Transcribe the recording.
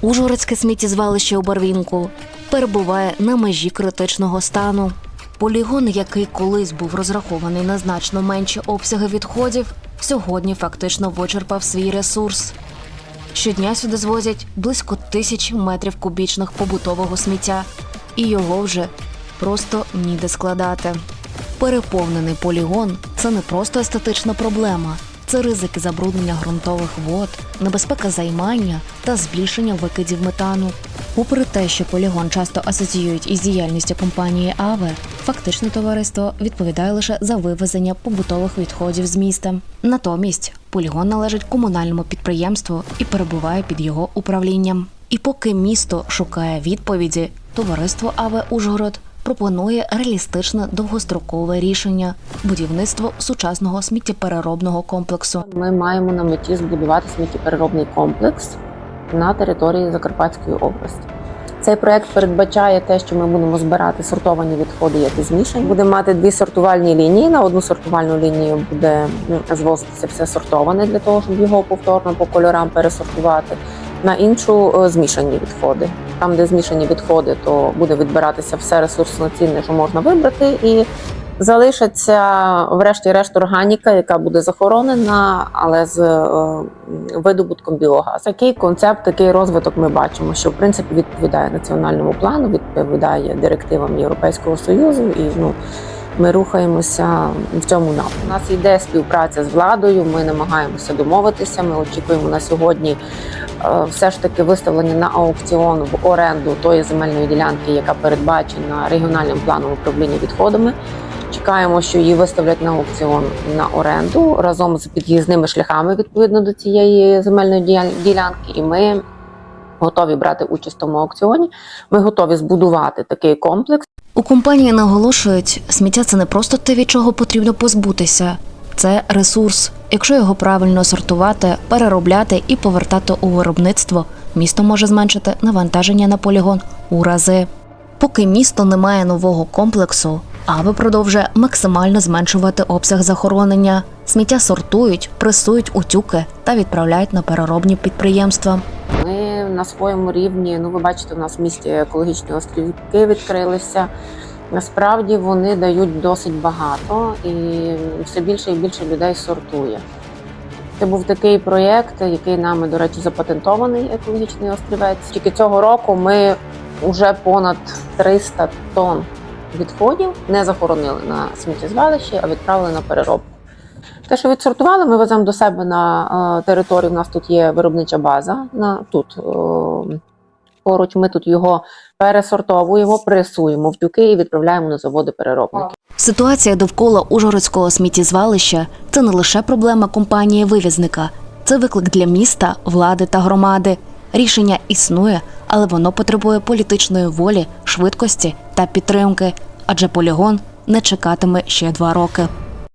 Ужгородське сміттєзвалище у Барвінку перебуває на межі критичного стану. Полігон, який колись був розрахований на значно менші обсяги відходів, сьогодні фактично вичерпав свій ресурс. Щодня сюди звозять близько тисячі метрів кубічних побутового сміття, і його вже просто ніде складати. Переповнений полігон це не просто естетична проблема, це ризики забруднення ґрунтових вод, небезпека займання та збільшення викидів метану. Попри те, що полігон часто асоціюють із діяльністю компанії АВЕ, фактично товариство відповідає лише за вивезення побутових відходів з міста. Натомість полігон належить комунальному підприємству і перебуває під його управлінням. І поки місто шукає відповіді, товариство АВЕ Ужгород пропонує реалістичне довгострокове рішення будівництво сучасного сміттєпереробного комплексу. Ми маємо на меті збудувати сміттєпереробний комплекс на території Закарпатської області. Цей проект передбачає те, що ми будемо збирати сортовані відходи, як і змішані. Будемо мати дві сортувальні лінії. На одну сортувальну лінію буде звозитися все сортоване для того, щоб його повторно по кольорам пересортувати. На іншу е, змішані відходи. Там, де змішані відходи, то буде відбиратися все ресурсно цінне, що можна вибрати, і залишиться врешті-решт органіка, яка буде захоронена, але з е, видобутком біогаз. Такий концепт, такий розвиток ми бачимо, що в принципі відповідає національному плану, відповідає директивам Європейського союзу і ну. Ми рухаємося в цьому напрямку. У нас йде співпраця з владою. Ми намагаємося домовитися. Ми очікуємо на сьогодні е, все ж таки виставлення на аукціон в оренду тої земельної ділянки, яка передбачена регіональним планом управління відходами. Чекаємо, що її виставлять на аукціон на оренду разом з під'їзними шляхами відповідно до цієї земельної ділянки. І ми готові брати участь в тому аукціоні. Ми готові збудувати такий комплекс. У компанії наголошують, сміття це не просто те, від чого потрібно позбутися. Це ресурс. Якщо його правильно сортувати, переробляти і повертати у виробництво, місто може зменшити навантаження на полігон у рази. Поки місто не має нового комплексу, АВИ продовжує максимально зменшувати обсяг захоронення. Сміття сортують, пресують у тюки та відправляють на переробні підприємства. Ми на своєму рівні, ну ви бачите, у нас в місті екологічні острівки відкрилися. Насправді вони дають досить багато і все більше і більше людей сортує. Це був такий проєкт, який нами, до речі, запатентований екологічний острівець. Тільки цього року ми вже понад 300 тонн відходів не захоронили на сміттєзвалищі, а відправили на переробку. Те, що відсортували, ми веземо до себе на е, територію. У нас тут є виробнича база. На тут е, поруч. Ми тут його пересортовуємо, пресуємо в тюки і відправляємо на заводи переробники. Ситуація довкола Ужгородського сміттєзвалища це не лише проблема компанії вивізника, це виклик для міста, влади та громади. Рішення існує, але воно потребує політичної волі, швидкості та підтримки, адже полігон не чекатиме ще два роки.